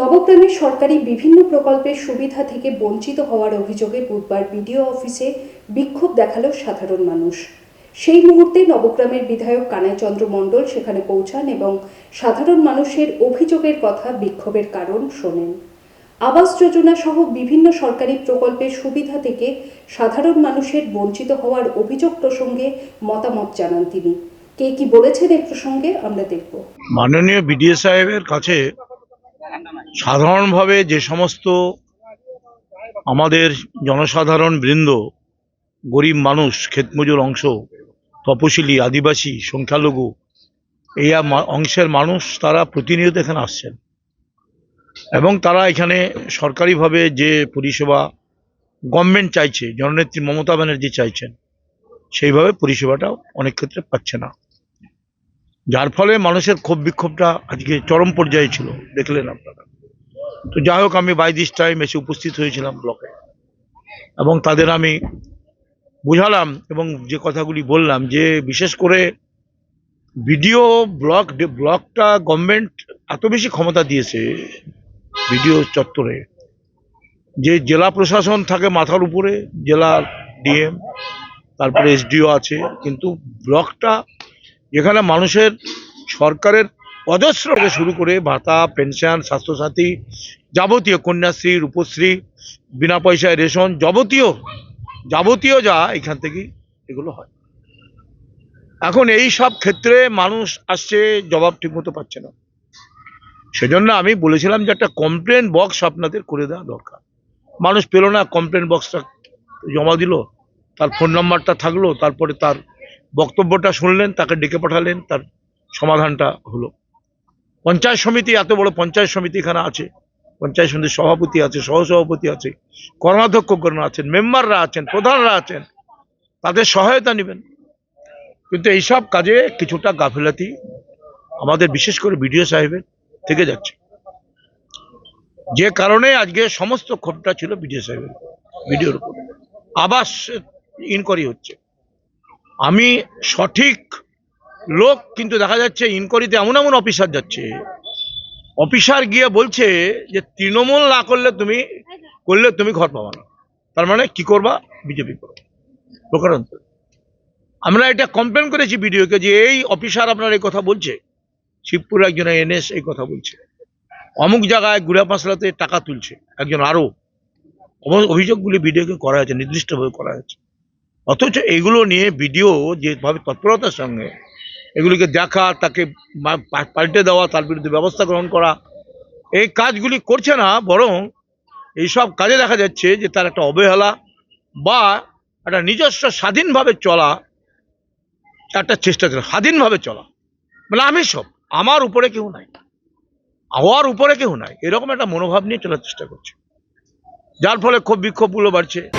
নবগ্রামের সরকারি বিভিন্ন প্রকল্পের সুবিধা থেকে বঞ্চিত হওয়ার অভিযোগে বুধবার বিডিও অফিসে বিক্ষোভ দেখাল সাধারণ মানুষ। সেই মুহূর্তে নবগ্রামের বিধায়ক কানাইচন্দ্র মণ্ডল সেখানে পৌঁছান এবং সাধারণ মানুষের অভিযোগের কথা বিক্ষোভের কারণ শোনেন। আবাস যোজনা সহ বিভিন্ন সরকারি প্রকল্পের সুবিধা থেকে সাধারণ মানুষের বঞ্চিত হওয়ার অভিযোগ প্রসঙ্গে মতামত জানান তিনি। কে কি বলেছেন এ প্রসঙ্গে আমরা দেখব। মাননীয় বিডিএ সাহেবের কাছে সাধারণভাবে যে সমস্ত আমাদের জনসাধারণ বৃন্দ, গরিব মানুষ ক্ষেতমজুর অংশ, তপশিলি, আদিবাসী, সংখ্যালঘু, এই অংশের মানুষ তারা প্রতিনিয়ত এখানে আসছেন। এবং তারা এখানে সরকারিভাবে যে পরিষেবা গভর্নমেন্ট চাইছে, জননেত্রী মমতা ব্যানার্জি চাইছেন, সেইভাবে পরিষেবাটাও অনেক ক্ষেত্রে পাচ্ছে না। যার ফলে মানুষের ক্ষোভ বিক্ষোভটা আজকে চরম পর্যায়ে ছিল, দেখলেন আপনারা। তো যাই হোক, আমি বাই দিস টাইম এসে উপস্থিত হয়েছিলাম ব্লকে এবং তাদের আমি বুঝালাম এবং যে কথাগুলি বললাম যে, বিশেষ করে বিডিও ব্লক ব্লকটা গভর্নমেন্ট এত বেশি ক্ষমতা দিয়েছে বিডিও চত্বরে যে, জেলা প্রশাসন থাকে মাথার উপরে জেলার ডিএম তারপরে এসডিও আছে, কিন্তু ব্লকটা যেখানে মানুষের সরকারের অজস্র থেকে শুরু করে ভাতা, পেনশন, স্বাস্থ্যসাথী, যাবতীয় কন্যাশ্রী, রূপশ্রী, বিনা পয়সায় রেশন, যাবতীয় যাবতীয় যা এখান থেকেই এগুলো হয়। এখন এই সব ক্ষেত্রে মানুষ আসছে, জবাব ঠিকমতো পাচ্ছে না। সেজন্য আমি বলেছিলাম যে একটা কমপ্লেন বক্স আপনাদের করে দেওয়া দরকার। মানুষ পেল না কমপ্লেন বক্সটা জমা দিল, তার ফোন নাম্বারটা থাকল, তারপরে তার বক্তব্যটা শুনলেন, তাকে ডেকে পাঠালেন, তার সমাধানটা হলো। পঞ্চায়েত সমিতি, এত বড় পঞ্চায়েত সমিতি এখানে আছে। পঞ্চায়েত সমিতির সভাপতি আছে, সহসভাপতি আছে কর্মাধ্যক্ষগণ আছেন, মেম্বাররা আছেন, প্রধানরা আছেন, তাদের সহায়তা নেবেন। কিন্তু এইসব কাজে কিছুটা গাফিলাতি আমাদের বিশেষ করে বিডিও সাহেবের থেকে যাচ্ছে। যে কারণে আজকে সমস্ত ক্ষোভটা ছিল বিডিও সাহেবের বিডিওর উপর। আবাস ইনকোয়ারি হচ্ছে। আমি সঠিক লোক কিন্তু দেখা যাচ্ছে ইনকোয়ারিতে এমন এমন অফিসার যাচ্ছে। অফিসার গিয়ে বলছে যে, তৃণমূল না করলে তুমি করলে তুমি ঘর পাবা না। তার মানে কি করবা? বিজেপি করো। প্রকারান্ত। আমরা এটা কমপ্লেন করেছি বিডিওকে যে, এই অফিসার আপনার এই কথা বলছে। শিবপুর একজন এনএস এই কথা বলছে। অমুক জায়গায় গুড়া পাঁচলাতে টাকা তুলছে, একজন আরও। অভিযোগগুলি বিডিওকে করা হয়েছে, নির্দিষ্টভাবে করা হয়েছে। অথচ এগুলো নিয়ে বিডিও যেভাবে তৎপরতার সঙ্গে এগুলিকে দেখা, তাকে পাল্টে দেওয়া, তার বিরুদ্ধে ব্যবস্থা গ্রহণ করা। এই কাজগুলি করছে না, বরং এইসব কাজে দেখা যাচ্ছে যে তার একটা অবহেলা বা একটা নিজস্ব স্বাধীনভাবে চলা একটা চেষ্টা করে স্বাধীনভাবে চলা। মানে আমি সব, আমার উপরে কেউ নাই। আমার উপরে কেউ নাই। এরকম একটা মনোভাব নিয়ে চলার চেষ্টা করছে। যার ফলে ক্ষোভ বিক্ষোভগুলো বাড়ছে।